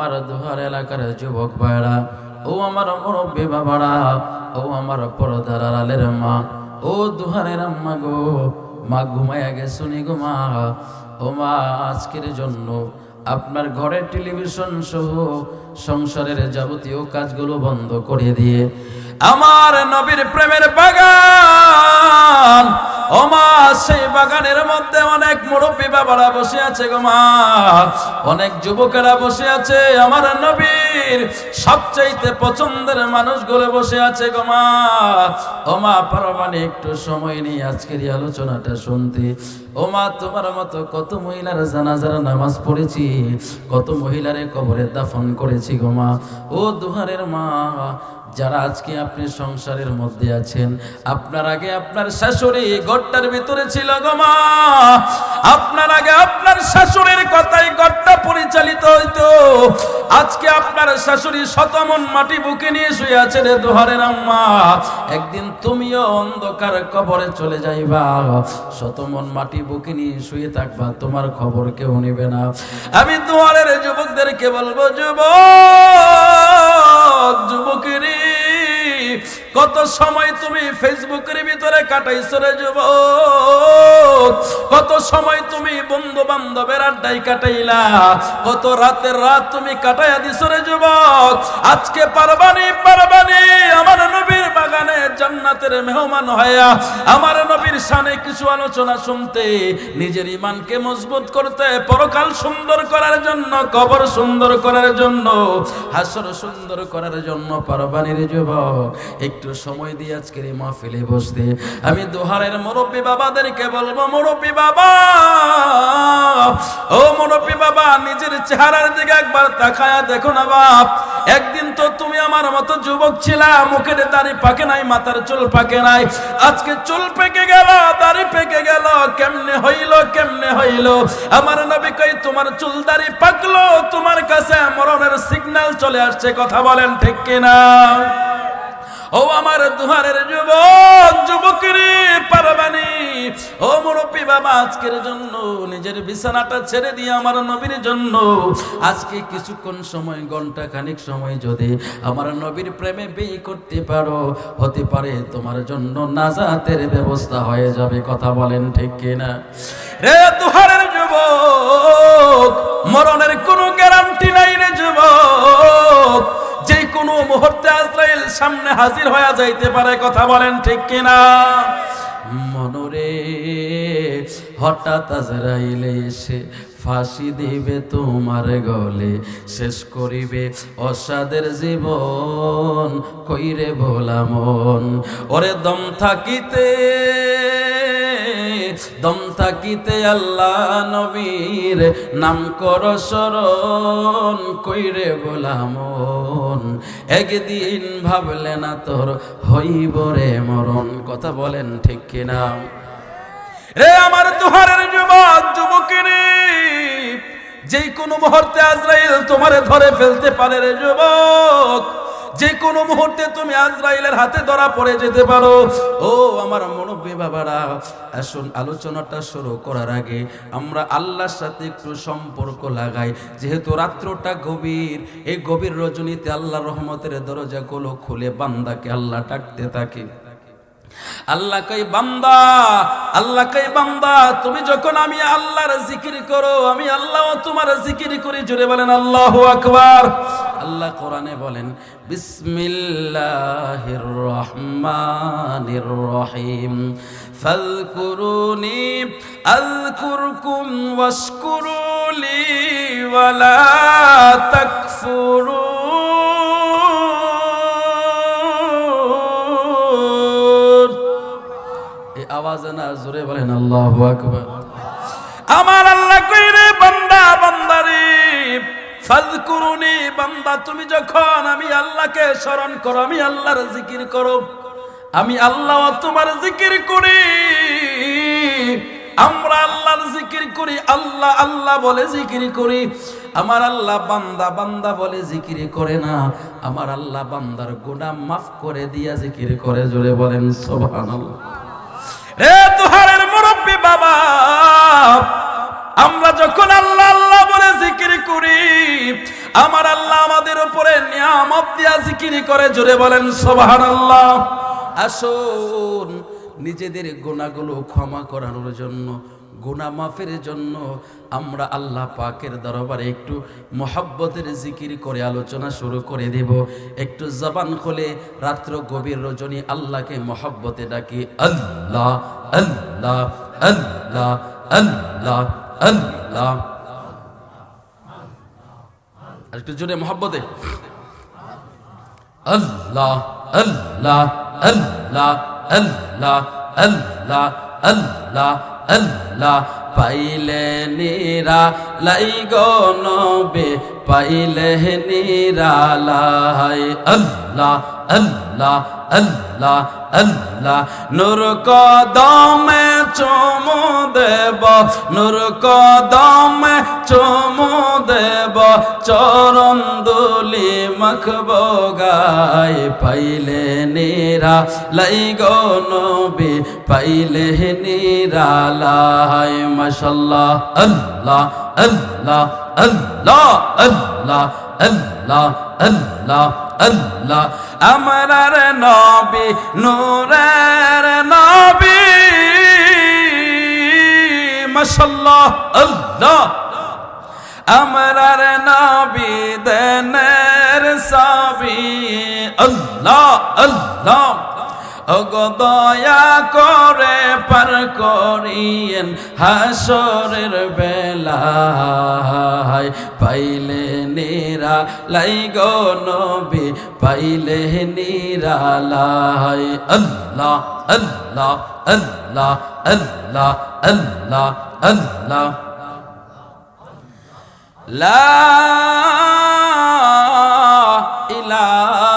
আমার দুহার এলাকার যুবক ভাইরা, ও আমার মুরব্বী বাবারা, ও আমার পরদার আলের মা, ও দুহারের আম্মা গো, মা ঘুমাইয়া গেছুনি গো মা? ও মা, আজকের জন্য আপনার ঘরের টেলিভিশন সহ সংসারের যাবতীয় কাজগুলো বন্ধ করে দিয়ে, আমার নবীর প্রেমের বাগান ও মা সেই বাগানের মধ্যে অনেক মুরব্বী বাবারা বসে আছে গো মা। অনেক যুবকেরা বসে আছে, আমার নবীর সবচাইতে পছন্দের মানুষগুলো বসে আছে গো মা। ও মা পারমানে একটু সময় নিয়ে আজকের আলোচনাটা শুনতে। ও মা তোমার মতো কত মহিলার জানাজার নামাজ পড়েছি, কত মহিলারে কবরে দাফন করেছি গো মা। ও দুহারের মা যারা আজকে আপনি সংসারের মধ্যে আছেন, আপনার আগে আপনার শাশুড়ি ঘরটার ভিতরে ছিল গো মা। আপনার আগে আপনার শাশুড়ির কথাই ঘরটা পরিচালিত হইতো। আজকে আপনার শাশুড়ি শতমন মাটি বুকে নিয়ে শুয়ে আছে রে দুহারের আম্মা। একদিন তুমিও অন্ধকার কবরে চলে যাইবা। শতমন মাটি বুকে নিয়ে শুয়ে থাকবা, তোমার খবর কেউ নিবে না। আমি দুয়ারের যুবকদেরকে বলব, যুবক! কত সময় তুমি ফেসবুকের ভিতরে কাটাইছো রে যুবক? কত সময় তুমি বন্ধু বান্ধবের আড্ডায় কাটাইলা? কত রাতের রাত তুমি কাটাইয়া দিছো রে যুবক? আজকে পারবানি পারবানি, আমার নবীর বাগানে জান্নাতের মেহমান হয়া আমার নবীর সানে কিছু আলোচনা শুনতে, নিজের ইমানকে মজবুত করতে, পরকাল সুন্দর করার জন্য, কবর সুন্দর করার জন্য, হাসর সুন্দর করার জন্য পারবানির যুবক, একটু সময় দিয়ে আজকের এই মাহফিলে বসতে। আমি দোহারের মুরব্বী বাবাদেরকে বলব, মুরব্বী বাবা, ও মুরব্বী বাবা, নিজের চেহারার দিকে একবার তাকায়া দেখো না বাপ। একদিন তো তুমি আমার মতো যুবক ছিলা, মুখের দাড়ি পাকে নাই, মাথার চুল পাকে নাই। আজকে চুল পেকে গেল, দাড়ি পেকে গেল, কেমনে হইল কেমনে হইল? আমার নবী কই, তোমার চুল দাড়ি পাকলো, তোমার কাছে মরণের সিগন্যাল চলে আসছে, কথা বলেন ঠিক কিনা? ও আমার দুহারের যুবক যুবকরি পারবানি। ও মুরব্বী বাবা, আজকের জন্য নিজের বিছানাটা ছেড়ে দিয়ে আমার নবীর জন্য আজকে কিছুক্ষণ সময় ঘণ্টা খানিক সময় যদি আমার নবীর প্রেমে বিয়ে করতে পারো, হতে পারে তোমার জন্য নাজাতের ব্যবস্থা হয়ে যাবে, কথা বলেন ঠিক কিনা? রে দুহারের যুবক, মরণের কোনো গ্যারান্টি নাই রে যুবক। যে কোনো মুহূর্তে আজরাইল সামনে হাজির হয়ে যাইতে পারে, কথা বলেন ঠিক কিনা? মনরে, হঠাৎ আজরাইল এসে ফাঁসি দিবে তোমার গলে, শেষ করিবে অসাদের জীবন, কইরে ভোলা মন। ওরে দম থাকিতে দম থাকিতে আল্লাহ নবীর নাম কর স্মরণ কইরে বলামন একদিন ভাবলে না তোর হইব রে মরণ। কথা বলেন ঠিক কিনা? রে আমার তুহারের যুবক যুবকেরে যে কোনো মুহূর্তে আজরাইল তোমারে ধরে ফেলতে পারে রে যুবক যে কোনো মুহূর্তে তুমি আজরাইলের হাতে ধরা পড়ে যেতে পারো। ও আমার মনব্বী বাবারা, আসুন আলোচনাটা শুরু করার আগে আমরা আল্লাহর সাথে একটু সম্পর্ক লাগাই। যেহেতু রাত্রটা গভীর, এই গভীর রজনীতে আল্লাহ রহমতের দরজাগুলো খুলে বান্দাকে আল্লাহ ডাকতে থাকে। আল্লাহ কই বান্দা, আল্লাহ কই বান্দা, তুমি যখন আমি আল্লাহর জিকির করো, আমি আল্লাহ তোমার জিকির করি জুড়ে বলেন আল্লাহু আকবার। আল্লাহ কোরআনে বলেন, বিসমিল্লাহির রহমানির রহিম। ফাযকুরুনি আযকুরকুম ওয়াশকুরুলি ওয়ালা তাকফুরুন আওয়াজ না জোরে বলেন, আল্লাহু আকবার। আমার ফাজকুরুনি বান্দা, তুমি যখন আমি আল্লাহকে স্মরণ করো, আমি আল্লাহর জিকির করো, আমি আল্লাহ তোমার জিকির করি। আমরা আল্লাহর জিকির করি, আল্লাহ আল্লাহ বলে জিকির করি। আমার আল্লাহ বান্দা বান্দা বলে জিকির করে না। আমার আল্লাহ বান্দার গুনাহ মাফ করে দিয়া জিকির করে, জোরে বলেন সুবহানাল্লাহ। মুরব্বী বাবা, আমরা যখন আল্লাহ আমার আল্লাহ আমাদের উপরে নিয়ামত দিয়া জিকিরি করে, জোরে বলেন, সুবহানাল্লাহ। আসুন, নিজেদের গুণাগুলো ক্ষমা করানোর জন্য গুণা মাফের জন্য আমরা আল্লাহ পাকের দরবারে একটু মোহাব্বতের জিকির করে আলোচনা শুরু করে দেব। একটু জবান খুলে রাত্র গভীর রজনী আল্লাহকে মোহাব্বতে ডাকি, আল্লাহ আল্লাহ আল্লাহ আল্লাহ আল্লাহ। আর একটু জোরে মোহাব্বতে। আল্লাহ আল্লাহ আল্লাহ আল্লাহ আল্লাহ আল্লাহ আল্লাহ। পাইলে নিরা লাই গো নবে, পাইলে নিরা লাই। আল্লাহ আল্লাহ আল্লাহ আল্লাহ। নূর কদমে চুমু দেব, নূর কদমে চুমু চরণ দুলি মখব গায় পাইলে নিরা, লাই গো নবী, পাইলে নিরা, লাই মাশাল্লাহ, আল্লাহ আল্লাহ আল্লাহ আল্লাহ আল্লাহ আল্লাহ আল্লাহ। আমার নবী, নূরের নবী, মাশাল্লাহ, আল্লাহ আমরার নবী দেনের সাবি। আল্লাহ আল্লাহ। ওগো দয়া করে পার করিয়েন হাসরের বেলায়। পাইলে নিরা লাই গো নবী, পাইলে নিরা লাই আল্লাহ আল্লাহ আল্লাহ আল্লাহ আল্লাহ আল্লাহ। লা ইলাহা